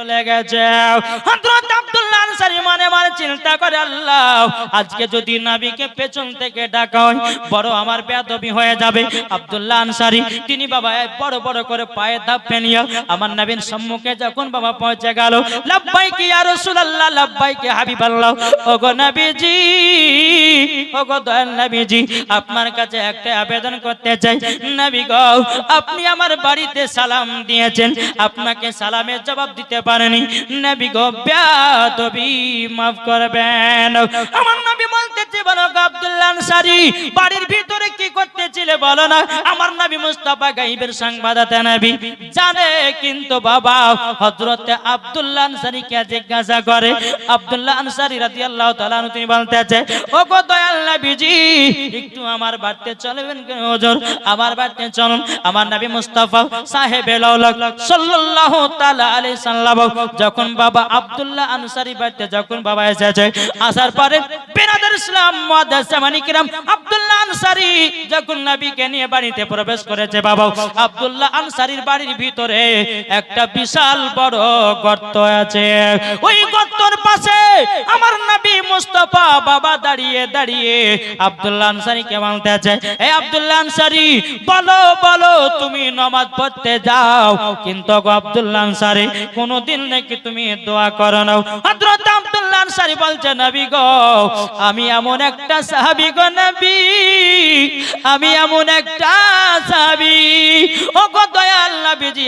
চলে গেছে। হযরত চিন্তা করে, আল্লাহ, আজকে যদি নবীকে পেছন থেকে ডাকা হয়, বড় আমার বেয়াদবি হয়ে যাবে। আব্দুল্লাহ আনসারী, তিনি বাবা বড় বড় করে পায়ে ধাপ ফেলিয়া আমার নবীর সম্মুখে যখন বাবা পৌঁছে গেল, লাব্বাইকি ইয়া রাসূলুল্লাহ, লাব্বাইকি হাবিবাল্লাহ। ওগো নবীজি, ওগো দয়াল নবীজি, আপনার কাছে একটা আবেদন করতে চাই। নবী গো, আপনি আমার বাড়িতে সালাম দিয়েছেন, আপনাকে সালামের জবাব দিতে পারেনি। নবী গো, বেয়াদবি মাফ করবেন। আমার নবী বলতেছে, বলো আব্দুল্লাহ আনসারী, বাড়ির ভিতরে কি করতেছিলে বলো না? আমার নবী মুস্তাফা গাইবের সংবাদতে নবী। জানে কিন্তু বাবা, হযরত আব্দুল্লাহ আনসারী কে জিজ্ঞাসা করে? আব্দুল্লাহ আনসারী রাদিয়াল্লাহু তাআলা বলতেছে ও গো দয়াল নবীজি, একটু আমার বাড়িতে চলবেন কেন হুজুর? আমার বাড়িতে চলুন। আমার নবী মুস্তাফা সাল্লাল্লাহু তাআলা আলাইহি সাল্লাম, যখন বাবা আব্দুল্লাহ আনসারী বাড়িতে, যখন বাবা এসেছে। আসার পরে ইসলাম আব্দুল্লাহ আনসারি যখন নবীকে নিয়ে বাড়িতে প্রবেশ করেছে, বাবা, আব্দুল্লাহ আনসারীর বাড়ির ভিতরে একটা বিশাল বড় গর্ত আছে। ওই গর্তর পাশে আমার নবী মুস্তাফা বাবা দাঁড়িয়ে দাঁড়িয়ে আব্দুল্লাহ আনসারীকে বলতে আছে? এই আব্দুল্লাহ আনসারী, বলো বলো, তুমি নামাজ পড়তে যাও। কিন্তু আব্দুল্লাহ আনসারী, কোনোদিন নাকি তুমি দোয়া করো না হযরত আনসারী বলছে, নবী গো, আমি এমন একটা সাহাবী গো নবী, আমি এমন একটা সাহাবী। ও গো দয়াল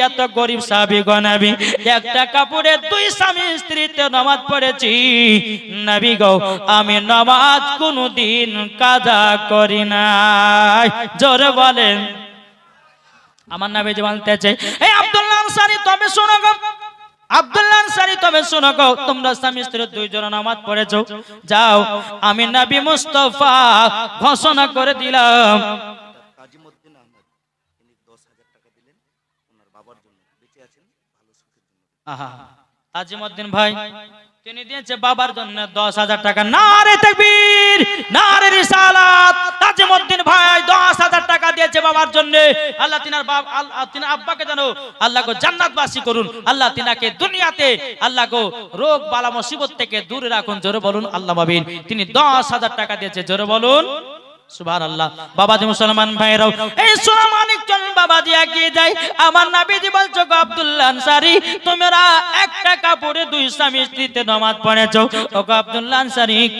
এত গরিব সাহাবী গো নবী। একটা কাপড়ে দুই স্বামী স্ত্রীতে নামাজ পড়েছি। নবী গো আমি নামাজ কোনোদিন কাজা করি নাই। জোরে বলেন। আমার নামে যে বলতেছে এই আব্দুল্লাহ আনসারী, তবে শোনো গো। আব্দুল্লাহ নামাজ যাও, আমি নবী ঘোষণা করে দিলাম। ভাই তিনি দিয়েছে বাবার জন্য দশ হাজার টাকা। না রে তকবীর না রে রিসালাত। তাজিমউদ্দিন ভাই দশ হাজার টাকা দিয়েছে বাবার জন্য। আল্লাহ তিনার বাপ, আল্লাহ আব্বাকে জানো আল্লাহ গো জান্নাতবাসী করুন। আল্লাহ তিনাকে দুনিয়াতে আল্লাহ গো রোগ, বালা, মুসিবত থেকে দূরে রাখুন। জোরে বলুন, আল্লাহ মাবিন তিনি দশ হাজার টাকা দিয়েছে। জোরে বলুন। সুবহান আল্লাহ বাবাজি মুসলমান ভাইরাও এই যায় আমার বলছো, গো আব্দুল্লাহ তোমরা একটা কাপড়ে দুই স্বামী স্ত্রীতে নামাজ পড়েছো। ও গো আব্দুল্লাহ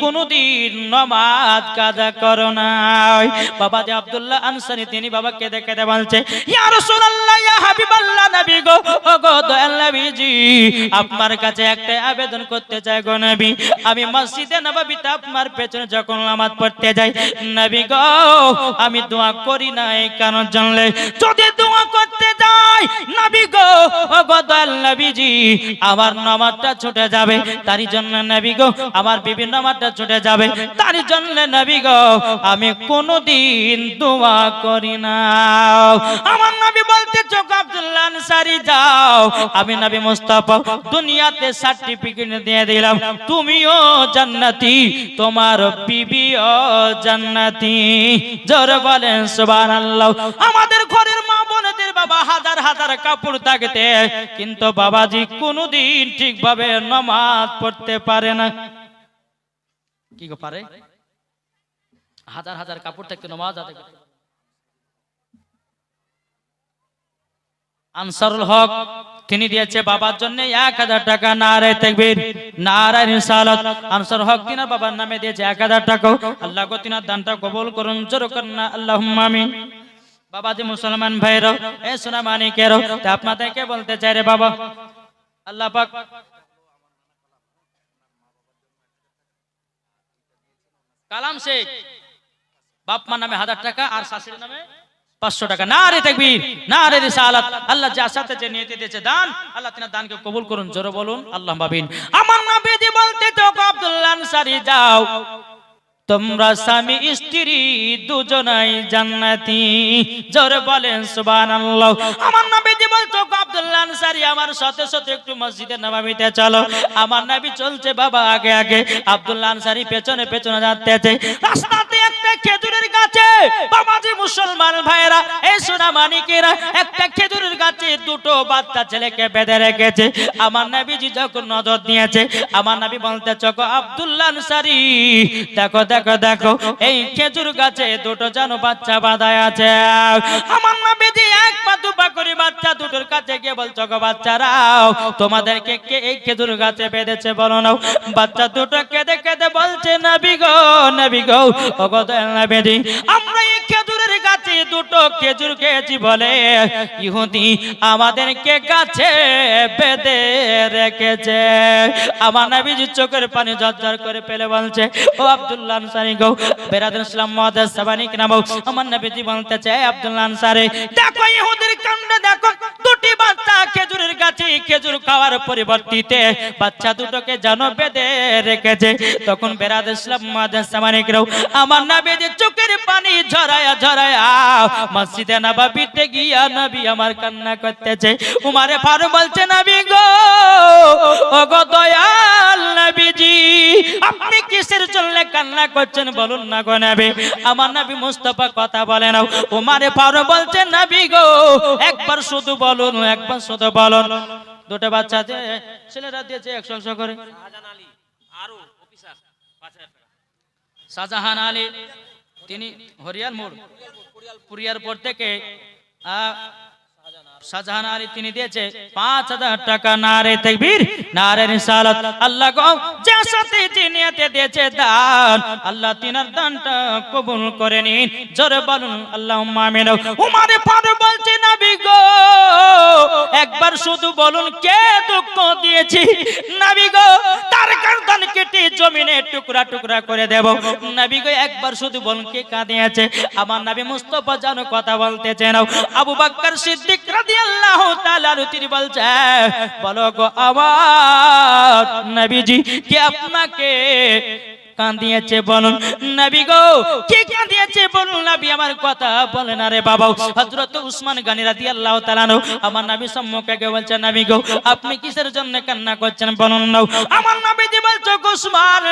কোনদিন নামাজ কাজা করো নাই বাবাজি আব্দুল্লাহ আনসারী, তিনি বাবাকে দেখে দে বলছে, ইয়া রাসূলুল্লাহ, ইয়া হাবিবাল্লাহ নবী গো, ও গো দয়াল আপনার কাছে একটা আবেদন করতে চাই গো নবী। আমি মসজিদে নববীতে আপনার পেছনে যখন নামাজ পড়তে যাই, নবী গো, আমি দোয়া করি কারণ জানলে? যদি দোয়া করতে যাই, নবী গো আমার নামাজটা ছুটে যাবে, তারই জন্য নবী গো, আমার বিভিন্ন নামাজটা ছুটে যাবে, তারই জন্য নবী গো, আমি কোনোদিন দোয়া করি না। আমার নবী বলতে, চোখ আব্দুল্লাহ আনসারী যাও আমি নবী মুস্তাফা, দুনিয়াতে সার্টিফিকেট দিয়ে দিলাম। তুমিও জান্নাতি, তোমার বিবিও জান্নাতি। জোরে বলেন সুবহানাল্লাহ। আমাদের ঘরের মা বোনদের বাবা হাজার হাজার কাপড় থাকতে, কিন্তু বাবাজি কোনোদিন ঠিকভাবে নামাজ পড়তে পারে না। কি গো পারে? হাজার হাজার কাপড় থাকতে নামাজ আদায় করতে। আনসারুল হক, তিনি দিয়েছে বাবার জন্য এক হাজার টাকা নারায় তেকবীর নারায় রিসালাত। আনসার হক তিনার বাবার নামে দিয়েছে এক হাজার টাকা। আল্লাহ তিনার দানটা কবুল করুন, জোর করুন আল্লাহুম্মা আমিন। বাবাজি মুসলমান ভাইরাও এ সোনা মানিকেরও তা আপনাদেরকে বলতে চাই রে বাবা। আল্লাহ পাক। কালাম শেখ, বাপ মার নামে হাজার টাকা আর শাশুড়ির নামে পাঁচশো টাকা। না রে দেখবি না রে রিসালাত। আল্লাহ যার সাথে যে নিয়তি দিয়েছে দান, আল্লাহ তিনি দানকে কবুল করুন, জোরে বলুন, আল্লাহ ভাবিন আমার নবীজি বলতে তো আব্দুল্লাহ যাও। তোমরা স্বামী, স্ত্রী দুজনাই জান্নাতি। জোরে বলেন, সুবহানাল্লাহ। আমার নবীজি বলছো গো আব্দুল্লাহ আনসারি, আমার সাথে সাথে একটু মসজিদে নববীতে চলো। আমার নবী চলছে বাবা আগে আগে। আব্দুল্লাহ আনসারি পেছনে পেছনে যাচ্ছে। রাস্তাতে একটা খেজুরের গাছে বাবাজি মুসলমান ভাইরা এই সোনা মানিকেরা, একটা খেজুরের গাছে দুটো বাচ্চা ছেলেকে বেঁধে রেখেছে। আমার নবীজি যখন নজর দিয়েছে, আমার নবী বলতে চকো আব্দুল্লাহ আনসারি, দেখো দেখো দেখো, এই খেজুর গাছে দুটো যেন বাচ্চা বাঁধায় আছে। আমার নবীজি এক পা দুপা করি বাচ্চা দুটোর কাছে গিয়ে বলছো, গো বাচ্চারাও তোমাদেরকে কে এই খেজুর গাছে বেঁধেছে বলো নাও? বাচ্চা দুটো কেঁদে কেঁদে বলছে না গো, নবী গো ও গো না নবীজি, আমরা দুটো খেজুর খেয়েছি বলে ইহুদি আমাদেরকে গাছে বেঁধে রেখেছে। আমার নবীজি চোখের পানি ঝরঝর করে পেলে বলছে, ও আব্দুল্লাহ আনসারি গো বেরাদুল ইসলাম মহাদাস সাবানিক নামও আমার নবীজি বলতে চায় আব্দুল্লাহ আনসারি, দেখো ইহুদির কাণ্ড, দেখো, দুটি বাচ্চা খেজুরের গাছে খেজুর খাওয়ার পরিবর্তিতে বাচ্চা দুটোকে যেন বেঁধে রেখেছে। তখন বেরাদ ইসলাম মহাদাস সাবানিক রাও আমার নবীজি চোখের পানি ঝরায়া ঝরায়া মসজিদে নবাবিতে গিয়া নবী আমার কান্না করতেছে। উমারে ফারু বলছে নবী গো ও গো দয়াল নবীজি আপনি কিসের জন্য কান্না করছেন বলুন না গো নবী? আমার নবী মুস্তাফা কথা বলে না উমারে ফারু বলছে নবী গো একবার শুধু বলুন একবার শুধু বলুন। দুটো বাচ্চা আছে ছেলেরা দিয়েছে একশো একশো করে। শাহজাহান আলী তিনি হরিয়াল মোড় পুরিয়ারপুর থেকে আহ, গো কবুল করে নিন। জোরে বলুন আল্লাহ উমারে বলছে একবার শুধু বলুন, কে দুঃখ দিয়েছি? নবী তার গর্দন কেটে জমিনে টুকরা টুকরা করে দেব। নবী গো, একবার শুধু বলুন, কে কাঁদিয়েছে? আমার নবী মুস্তফা জানো কথা বলতেছে না আবু বাক্কার সিদ্দিক রাদিয়াল্লাহু তাআলা তিনি বলছে বলো গো আমার নবীজি কে আপনাকে কাঁদিয়েছে বলুন, নবী গো, কে বলুন আমার কথা হযরত উসমান রাদিয়াল্লাহু তাআলা আনহু, আমার সম্মুখে বলছে গো, আপনি কিসের জন্য কান্না করছেন বলুন নাও। আমার বলছে, উসমান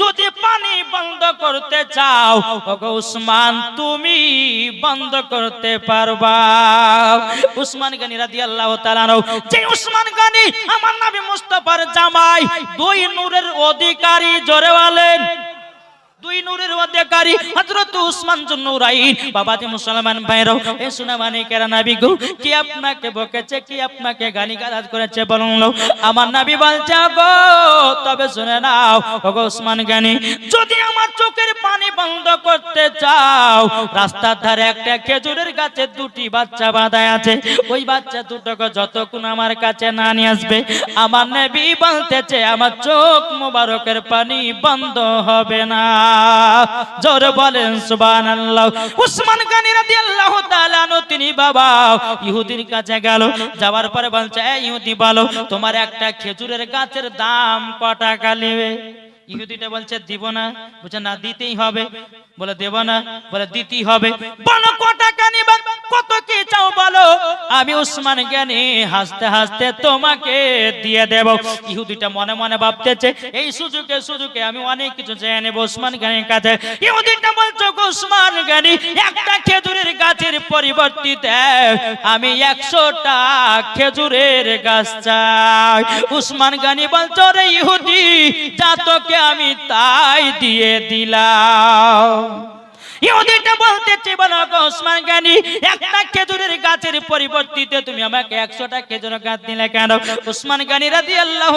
যদি পানি বন্ধ করতে চাও ও গো উসমান, তুমি বন্ধ করতে পারবা। উসমান গানি রাদিয়াল্লাহু তাআলা আনহু, যে উসমান গানি, আমার নবী মুস্তাফার জামাই, দুই নূরের অধিকারী জোরে বলেন দুই নূরের হযরত উসমান মুসলমান এ নবী গো, কি আপনাকে বকেছে, কি আপনাকে গালি গালাজ করেছে বলুন আমার নবী বলছে গো তবে শুনে নাও, ওগো উসমান গানি, যদি আমার চোখের পানি বন্ধ করতে চাও, রাস্তার ধারে একটা খেজুরের গাছে দুটি বাচ্চা বাঁধা আছে, ওই বাচ্চা দুটোকে যতক্ষণ আমার কাছে না নিয়ে আসবে, আমার নবী বলতেছে, আমার চোখ মোবারকের পানি বন্ধ হবে না। জোর বলেন, সুবহানাল্লাহ। উসমান গানি রাদিয়াল্লাহু তাআলা আনহু, তিনি বাবা, ইহুদির কাছে গেল, যাওয়ার পরে বলছে ইহুদি, বলো, তোমার একটা খেজুরের গাছের দাম ক টাকা নেবে ইহুদিটা বলছে, দিব না। বলছে, না, দিতেই হবে। বলে, দেব না। বলে, দিতেই হবে। বলো ক টাকা কত কি চাও বলো? আমি উসমান জ্ঞানী হাসতে হাসতে তোমাকে দিয়ে দেব। ইহুদিটা মনে মনে ভাবতেছে, এই সুযোগে সুযোগে আমি অনেক কিছু চেয়ে নেব উসমান জ্ঞানীর কাছে। ইহুদিটা বলছো, উসমান জ্ঞানী একটা খেজুরের গাছের পরিবর্তিতে আমি একশোটা খেজুরের গাছ চাই। উসমান গানি বলছো রে ইহুদি, যা তোকে আমি তাই দিয়ে দিলাম। ইহুদিটা বলতেছে বলো ওসমান গানি, একটা খেজুরের গাছের পরিবর্তিতে তুমি আমাকে একশোটা খেজুর গাছ দিলে কেন? ওসমান গানি রাজি আল্লাহ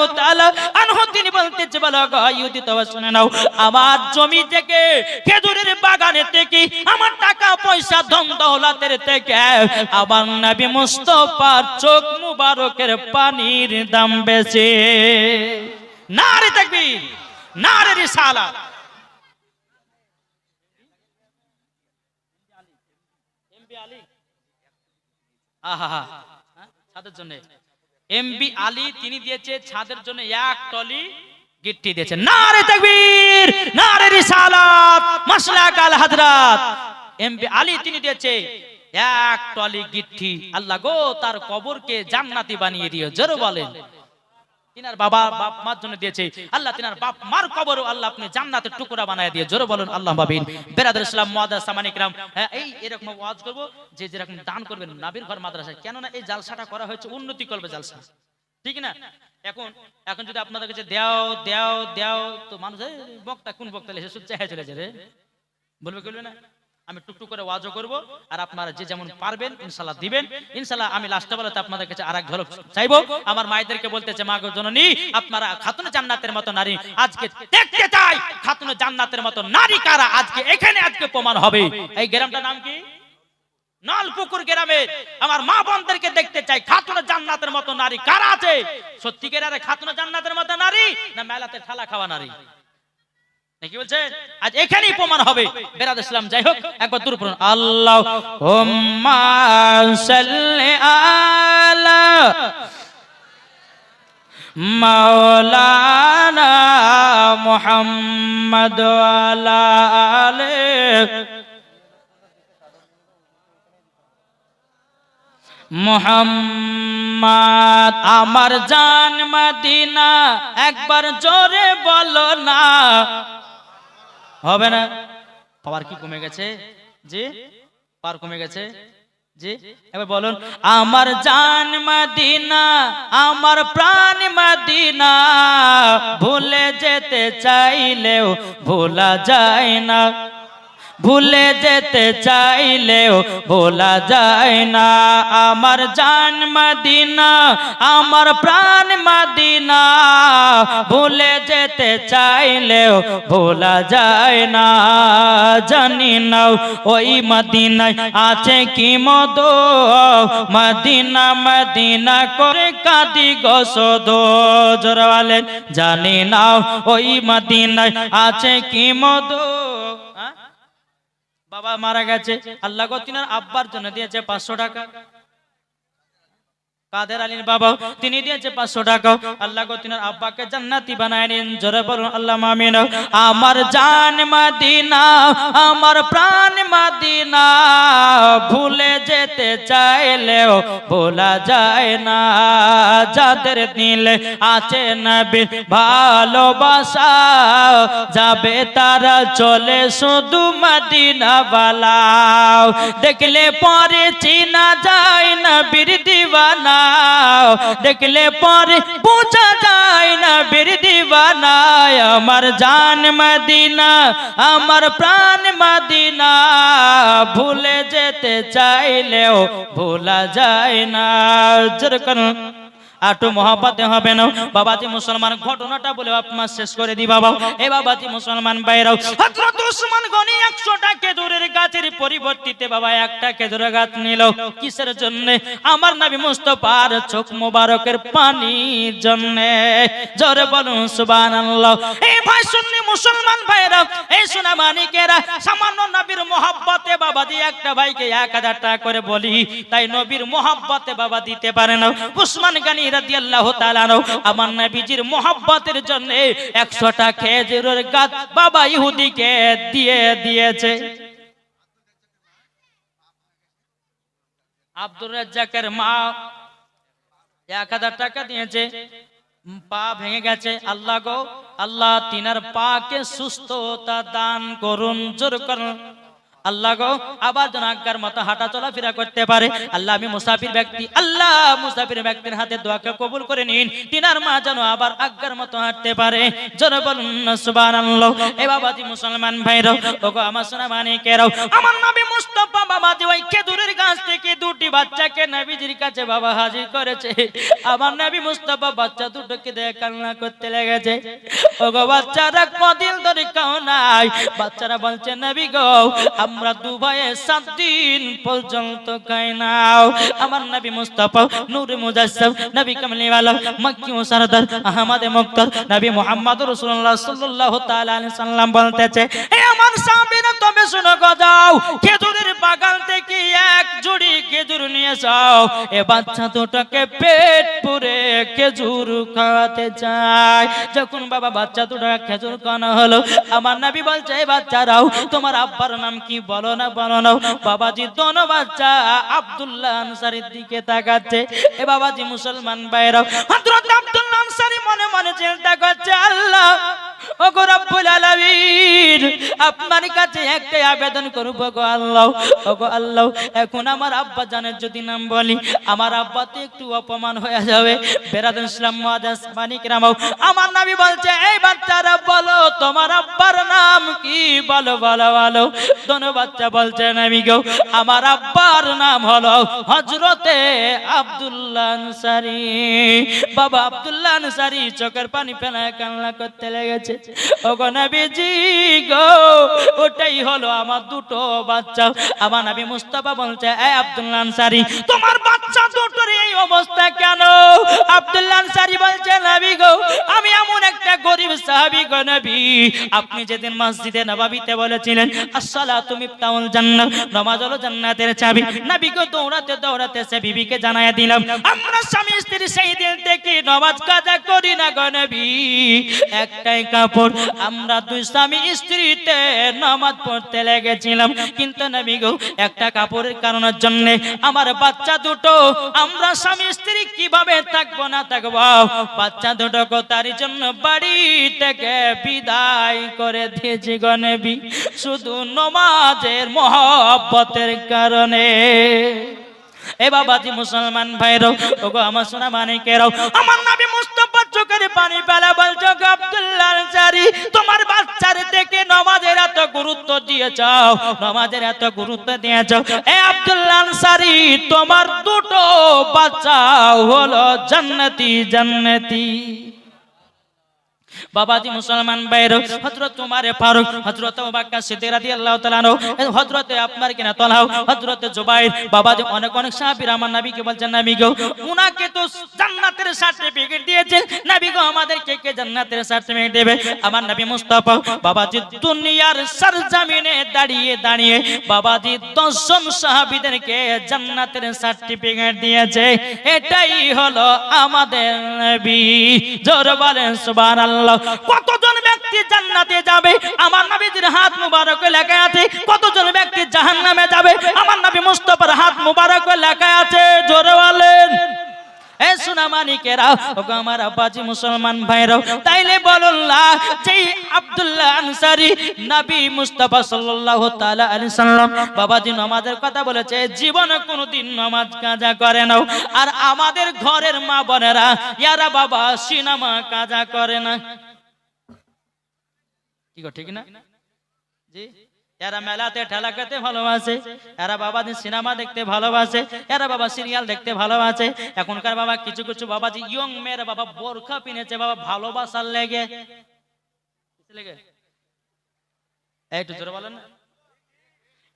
আনহু, তিনি বলতেছে বলো ইহুদি তবে শুনে নাও, আমার জমি থেকে, খেজুরের বাগানের থেকে, আমার টাকা পয়সা ধন দৌলতের থেকে, আমার নবী মুস্তফার চোখ মুবারকের পানির দাম বেশি। না রে তাকবীর না আহা হ্যাঁ? ছাদের জন্য। এমবি আলী, তিনি দিয়েছে ছাদের জন্য এক টলি গিট্টি দিয়েছে। নারে নারে রিসালাত মাসলাক আল হযরত এমবি আলী, তিনি দিয়েছে এক টলি গিট্টি। আল্লাহ গো, তার কবরকে জান্নাতি বানিয়ে দিও, জোরে বলেন। তিনার বাবা বাপ মার জন্য দিয়েছে। আল্লাহ তিনার বাপ মার কবর আল্লাহ আপনি জান্নাতের টুকরা বানায় দিয়ে। জোরে বলুন, আল্লাহ বাবিন বেরাদুল ইসলাম মুআদ্দাস সামানিকরাম হ্যাঁ এই এরকম ওয়াজ করব, যে যেরকম দান করবেন নাবির ঘর মাদ্রাসায়। কেন না এই জালসাটা করা হয়েছে, উন্নতি করবে জালসা। ঠিক না? এখন এখন যদি আপনাদের কাছে দেও দেও দেও, তো মানুষ বক্তা, কোন বক্তা এসে সব চাহে চলে যাবে বলবে বলবে না? আমি টুকটুক করে ওয়াজও করব, আর আপনারা যে যেমন পারবেন ইনশাল্লাহ দিবেন। ইনশাল্লাহ আমি লাস্টে বেলাতে আপনাদের কাছে আরেক ঝলক চাইব। আমার মায়েদেরকে বলতেছে, মা জননী, আপনারা খাতুন জান্নাতের মতো নারী, আজকে দেখতে চাই, খাতুন জান্নাতের মতো নারী কারা? আজকে এখানে আজকে প্রমাণ হবে। এই গ্রামটার নাম কি? নলপুকুর গ্রামে আমার মা বোনদেরকে দেখতে চাই, খাতুন জান্নাতের মতো নারী কারা আছে? সত্যিকারে খাতুন জান্নাতের মতো নারী না মেলাতে ঠালা খাওয়া নারী? নাকি বলছেন? আজ এখানেই প্রমাণ হবে। বেরাদ ইসলাম যাই হোক একবার দূর পড়ুন। আল্লাহ আলা মাওলানা মুহাম্মদ আলে মোহাম্মদ। আমার জান মদিনা একবার জোরে বলো না। হবে না। পাওয়ার কি কমে গেছে? জি? পাওয়ার কমে গেছে? জি? এবার বলুন, আমার জান মদিনা, আমার প্রাণ মদিনা, ভুলে যেতে চাইলেও ভোলা যায় না। ভুলে যেতে চাইলেও ভোলা যায় না। আমার জান মদিনা, আমার প্রাণ মদিনা, ভুলে যেতে চাইলেও ভোলা যায় না। জানি না ওই মদিনায় আছে কি মদ, মদিনা মদিনা করে কাঁদি গসদ জোরওয়ালেন জানি না ওই মদিনায় আছে কি মদ। বাবা মারা গেছে। আল্লাহ তিনার আব্বার জন্য দিয়েছে পাঁচশো টাকা। কাদের আলীর বাবা? তিনি দিয়েছে পাঁচশো টাকা। আল্লাহ গো, তিনার আব্বাকে জান্নাতি বানায় নিন জোরে বলুন, আল্লাহ মামিন আমার জান মাদিনা, আমার প্রাণ মাদিনা, ভুলে যেতে চাইলেও ভোলা যায় না। যাদের দিলে আছে নবীর ভালোবাসা, যাবে তারা চলে শুধু মদিনা বালাও দেখলে পরে চিনা যায় না নবীর দিওয়ানা দেখলে পরে বোঝা যায় নবীর দিওয়ানা আমার জান মদিনা আমার প্রাণ মদিনা ভুলে যেতে চাইলেও ভোলা যায় না যেরকম আটু মহাপাতে হবে না। বাবাজি মুসলমান, ঘটনাটা বলে আপনার শেষ করে দি বাবা। এ বাবাজি মুসলমান বাইরাও হযরত উসমান গনি 100টা খেজুরের গাছের পরিবর্তিতে বাবা একটা খেজুরের গাছ নিল। কিসের জন্য? আমার নবী মুস্তাফার চোখ মোবারকের পানির জন্য। জোরে বলুন, সুবহানাল্লাহ। এই ভাই শুননি মুসলমান ভাইরা এই সোনা মানিকেরা, সামান্য নবীর মোহাব্বতে বাবাজি একটা ভাইকে 1000 টাকা করে বলি, তাই নবীর মোহাব্বতে বাবা দিতে পারে না। উসমান গানি রাদিয়াল্লাহু তাআলা আমার নবীজির জন্য 100 খেজুরের গাছ বাবা ইহুদিকে দিয়ে দিয়েছে। আব্দুর রাজ্জাকের মা এক হাজার টাকা দিয়েছে, পা ভেঙে গেছে। আল্লাহ গো, আল্লাহ তিনার পাকে সুস্থতা দান করুন, জোর করুন। আল্লাহ গো, আবার যেন আজ্ঞার মতো হাঁটা চলাফেরা করতে পারে। আল্লাহ, আমি মুসাফির ব্যক্তি। আল্লাহ, মুসাফির ব্যক্তির হাতে দোয়াকে কবুল করে নিন। তিনার মা যেন আবার আজ্ঞার মতো হাঁটতে পারে। জোর বলুন না সুবহানাল্লাহ। এ বাবাজি মুসলমান ভাইরাও ওগো আমার সোনা মানিকেরাও আমার নবী মুস্তাফা বাবাজি, ওই খেজুরের গাছ থেকে দুটি বাচ্চাকে নবীজির কাছে বাবা হাজির করেছে। আমার নবী মুস্তফা বাচ্চা দুটোকে দেখে কান্না করতে লেগেছে। ওগো বাচ্চারা কদিন ধরে কাও নাই। বাচ্চারা বলছে, নবী গো আমরা দুবাইয়ে সাত দিন পর্যন্ত খাই নাও। আমার নবী মুস্তাফা, নূর মুজাসসাম, নবী কামলিওয়ালা মক্কি ও সরদার, আহমদ মুক্তার, নবী মুহাম্মদ রাসূলুল্লাহ সাল্লাল্লাহু তাআলা আলাইহি সাল্লাম বলতেছে, এ আমার সাহাবীরা তবে শুনো গো খেজুরের বাগান থেকে এক জুড়ি খেজুর নিয়ে যাও। এ বাচ্চা দুটোকে পেট পুরে খেজুর খাওয়াতে চায়। যখন বাবা বাচ্চা দুটো খেজুর খাওয়ানো হলো, আমার নাবি বলছে বাচ্চারাও, তোমার আব্বার নাম কি বলো না বলো না। বাবাজি দোনো বাচ্চা আব্দুল্লাহ আনসারির দিকে তাকাচ্ছে। এ বাবাজি মুসলমান বাইরাও হযরত আব্দুল্লাহ আনসারি মনে মনে চিন্তা করছে, আল্লাহ আপনার কাছে একটাই আবেদন করব গো আল্লাহ। ওগো আল্লাহ, এখন আমার আব্বা জানের যদি নাম বলি, আমার আব্বা তো একটু অপমান হয়ে বেরাদুল ইসলাম মুআদ্দাস মানিক রামাও। আমার নবী বলছে, এই বাচ্চারা বলো, তোমার আব্বার নাম কি? বলো বলো বলো। দোনো বাচ্চা বলছে নবী গো, আমার আব্বার নাম হলো হযরতে আব্দুল্লাহ আনসারী। বাবা আব্দুল্লাহ আনসারী চোখের পানি ফেলায় কান্না করতে লেগেছে। ওগো নবীজি গো, ওটাই হলো আমার দুটো বাচ্চা। আমার নবী মুস্তাফা বলছে এই আব্দুল্লাহ আনসারী, তোমার বাচ্চা দুটোর এই অবস্থা কেন? আব্দুল্লাহ আনসারী বলছে নবী গো, আমি এমন একটা গরিব গো নবী। আপনি যেদিন মসজিদে নবাবিতে বলেছিলেন, আসসালাতু মিফতাহুল জান্নাহ নামাজ হলো জান্নাতের চাবি। নবী গো, দৌড়াতে দৌড়াতে সে বিবিকে দিলাম, আমরা স্বামী স্ত্রী সেই দিন থেকে নামাজ কাজা করি না গো নবী। একটাই কাপড়, আমরা দুই স্বামী স্ত্রীতে নামাজ পড়তে লেগেছিলাম। কিন্তু নবী গো, একটা কাপড়ের কারণের জন্য আমার বাচ্চা দুটো, আমরা স্বামী স্ত্রী কীভাবে থাকব না থাকব। বাচ্চা দুটো তার জন্য বাড়ি থেকে বিদায় করে দিয়েছি গনেবি নবী। শুধু নমাজের মহব্বতের কারণে। এ বাবাজি মুসলমান ভাইরাও ওগো আমার সোনা মানিকেরও, আমার নবী পানি পেলা বলছো আব্দুল্লাহ আনসারি তোমার বাচ্চার থেকে নমাজের এত গুরুত্ব দিয়েছ নমাজের এত গুরুত্ব দিয়েছ এ আব্দুল্লাহ আনসারি তোমার দুটো বাচ্চা হলো জান্নাতি জান্নাতি। বাবাজি মুসলমান বাইর হযরত উমারে ফারুক, হযরত আবুবকর সিদ্দিক রাদিয়াল্লাহু তাআলা আনহু হযরত আপনার কিনা তলহাও হযরত জুবাইর, বাবাজি অনেক অনেক সাহাবীর আমার নবীকে বলছেন, নবী গো, উনাকে তো জান্নাতের সার্টিফিকেট দিয়েছেন। নবী গো আমাদের কে কে জান্নাতের সার্টিফিকেট দেবে? আমার নবী মুস্তাফা, বাবাজি দুনিয়ার সরজমিনে দাঁড়িয়ে দাঁড়িয়ে বাবাজি দশজন সাহাবীদেরকে জান্নাতের সার্টিফিকেট দিয়েছে। এটাই হলো আমাদের নবী। জোর বলেন সুবহানাল্লাহ। কতজন ব্যক্তি জান্নাতে যাবে? আমার নবীজির হাত মুবারক লেখা আছে, কতজন ব্যক্তি জাহান্নামে যাবে? আমার নবী মুস্তাফার হাত মুবারক লেখা আছে, জোরে বলেন। জীবনে কোনোদিন নামাজ কাজা করে না। আর আমাদের ঘরের মা বোনেরা, ইয়ারা বাবা সিনেমা কাজা করে না। কি গো ঠিক না? জি? এরা মেলাতে ঠেলা খেতে ভালোবাসে। এরা বাবা সিনেমা দেখতে ভালোবাসে। এরা বাবা সিরিয়াল দেখতে ভালোবাসে। এখনকার বাবা কিছু কিছু বাবা যে ইয়ং মেয়েরা বাবা বোরখা পিনেছে বাবা ভালোবাসার লেগে। লেগে? একটু জোরে বলেন না।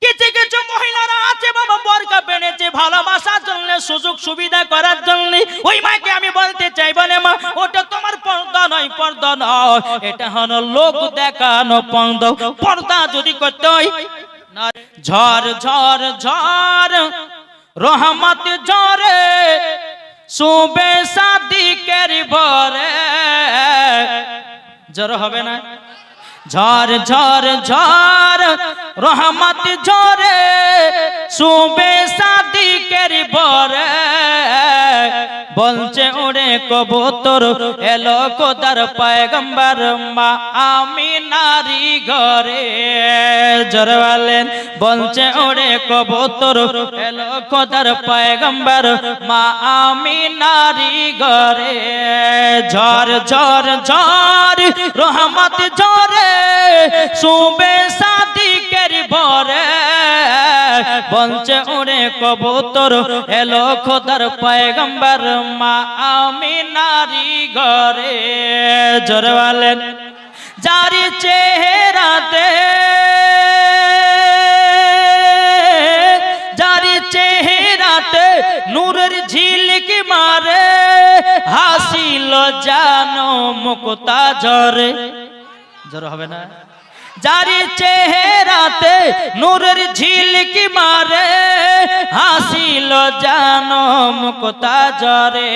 কিছু কিছু মহিলারা আছে বাবা, বোরকা পেনেছে ভালোবাসার জন্য, সুযোগ সুবিধা করার জন্য। ওই মাকে আমি বলতে চাই বলে মা, ওটা তোমার পর্দা নয় পর্দা নয়। এটা হলো লোক দেখানো পর্দা। পর্দা যদি করতে হয়, ঝড় ঝড় ঝড়, রহমত ঝরে সুবে সাদিকের ভরে। জ্বর হবে না? ঝড় ঝড় ঝড় রহমত ঝরে সুবে সাদিকের বরে। বলছে, ওরে কবুতর, এলো কোদার পায়গম্বর, মা আমি নারী ঘরে। জোরে বলেন, বলছে, ওরে কবুতর, এলো কোদার পায়গম্বর, মা আমি নারী ঘরে। ঝড় ঝড় ঝড় রহমত ঝরে সুবে সাদিকের ভরে? বলছে, ওরে কবুতর, এলো খোদার পায়গম্বর, মা আমি নারী ঘরে। জোরে বলেন, যারি চেহারাতে যারি চেহারাতে নূরের ঝিলিক মারে। হাসিল জানো মুক্তা ঝরে। জ্বর হবে না। যারি চেহারাতে নূরের ঝিলকি মারে, হাসিল জানো মুক্তা জরে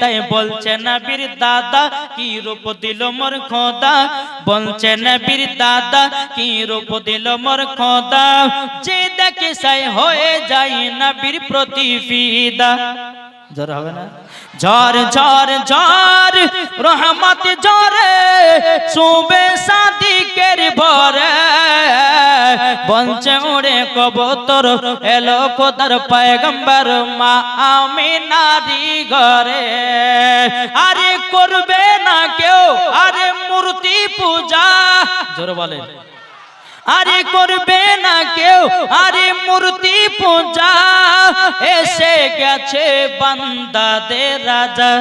তাই বলছে নবীর দাদা, কি রূপ দিল মোর খোদা? বলছে নবীর দাদা, কি রূপ দিল মোর খোদা? যে দেখে সাই হয়ে যায় নবীর প্রতি ফিদা জ্বর হবে না? ঝড় ঝড় ঝড়, রহমত ঝরে সুবে সাদিকের ভরে। বঞ্চে উড়ে কবুতর এলো খোদার পয়গম্বর, মা আমি নারী ঘরে। আরে করবে না কেউ, আরে মূর্তি পূজা। জোর বলে আরে করবে না কেউ, আরে মূর্তি পূজা। এসে গেছে বান্দাদের রাজা।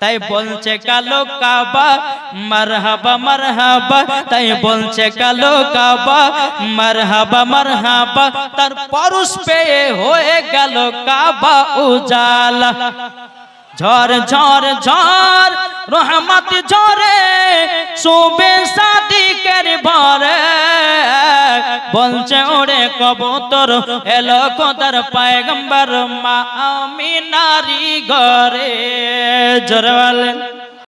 তাই বলছে, কালো কাবা, মারহাবা মারহাবা। তাই বলছে, কালো কাবা, মারহাবা মারহাবা। তার পরশ পেয়ে হয়ে গেল কাবা উজালা। ঝড় ঝড় ঝড় রহমত ঝরে শোবে সাদিকের ভরে। বলছে, ওরে কবুতর, এলো কোদার পায়গম্বর, মা আমি নারী ঘরে। জোরে বলেন।